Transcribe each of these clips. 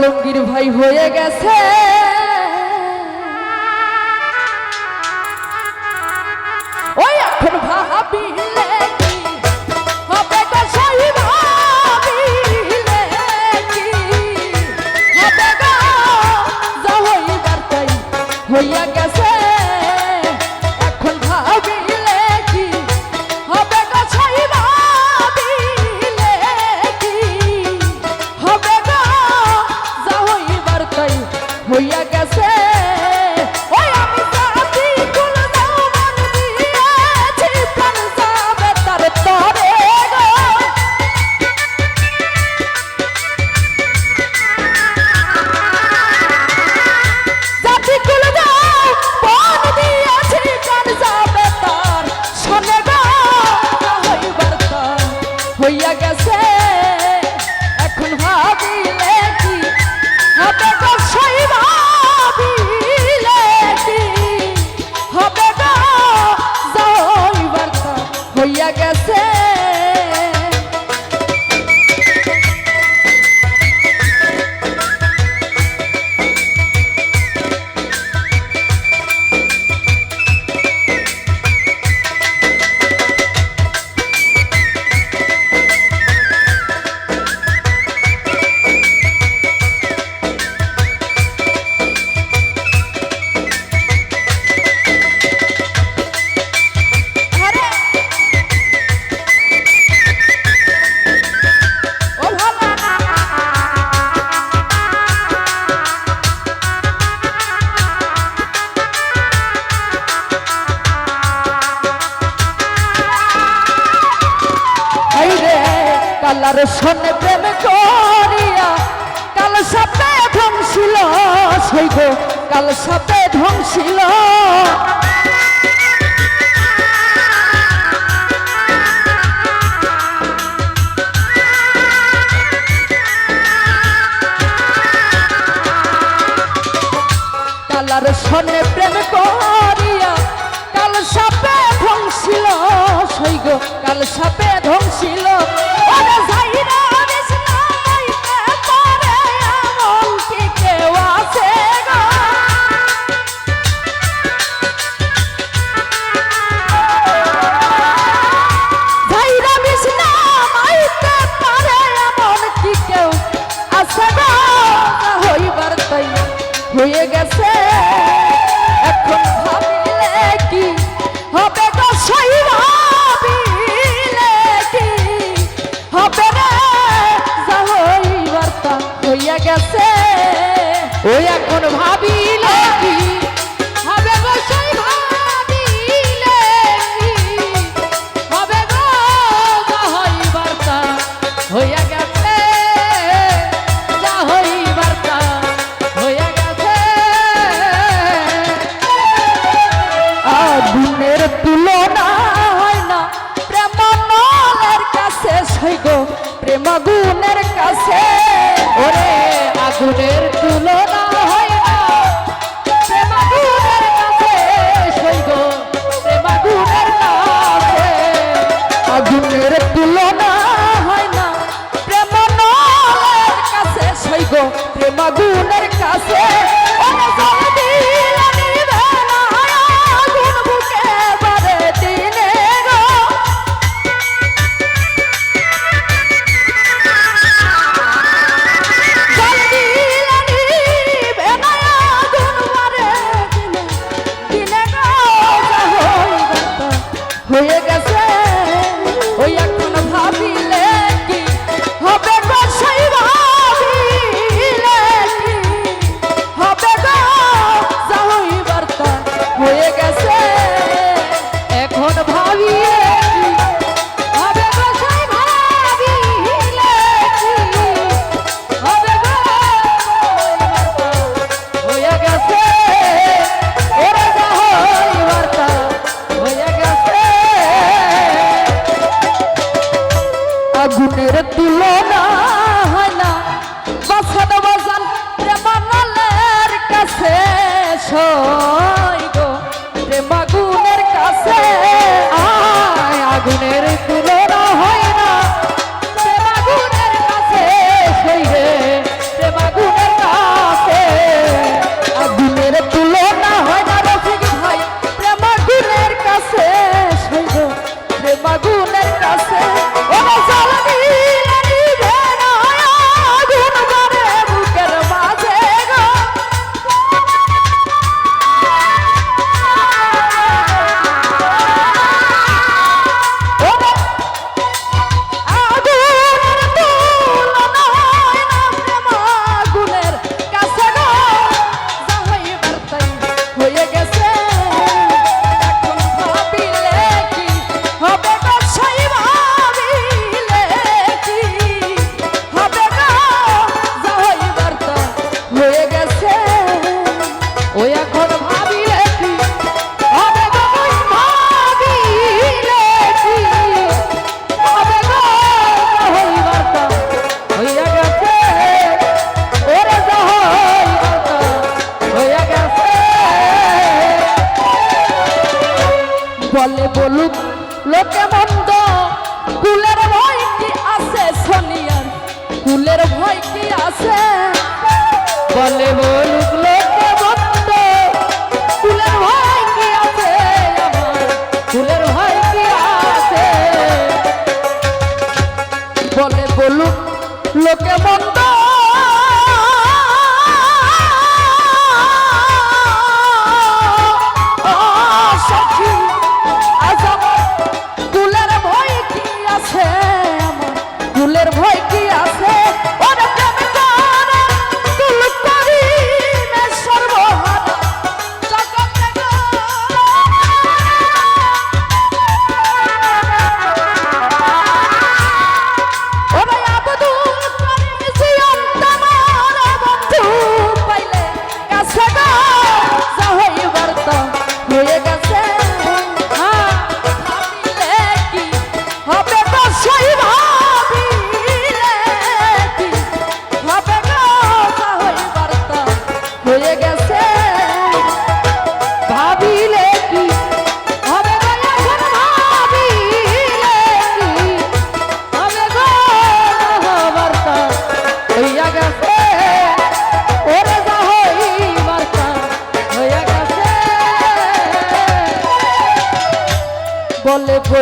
আলমগীর ভাই হয়ে গেছে। কালার সনে প্রেম করিয়া, কাল সাপে ধ্বংসিল, সেই গো, কাল সাপে ধ্বংসিল। কালার সনে প্রেম করিয়া ধ্বংসিল সৈগ কাল সাপে ধ্বংসিল ওরে যাই এখন ভাব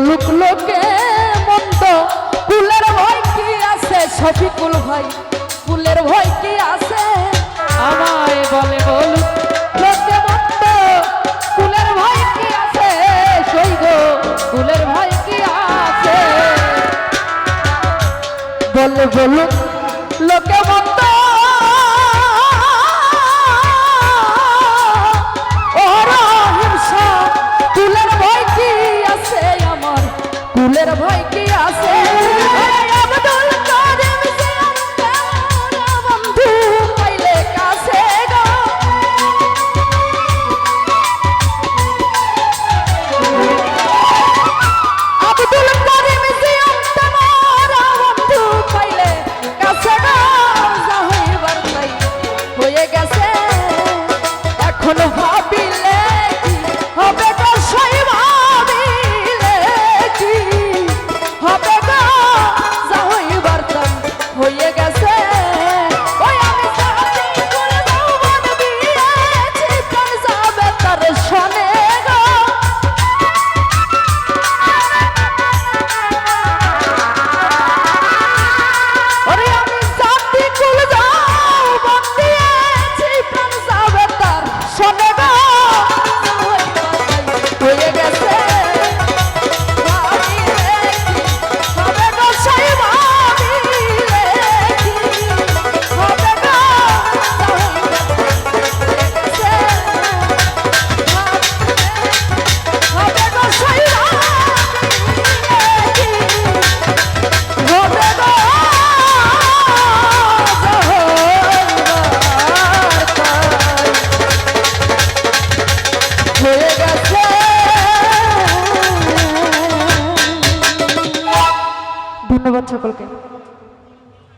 বলুক লোকে মন্দ। কুলের ভয় কি আছে? শফিকুল ভাই কুলের ভয় কি আছে? আমায় বলে বলুক লোকে মন্দ। কি আছে? ভয় কি আছে? বলুক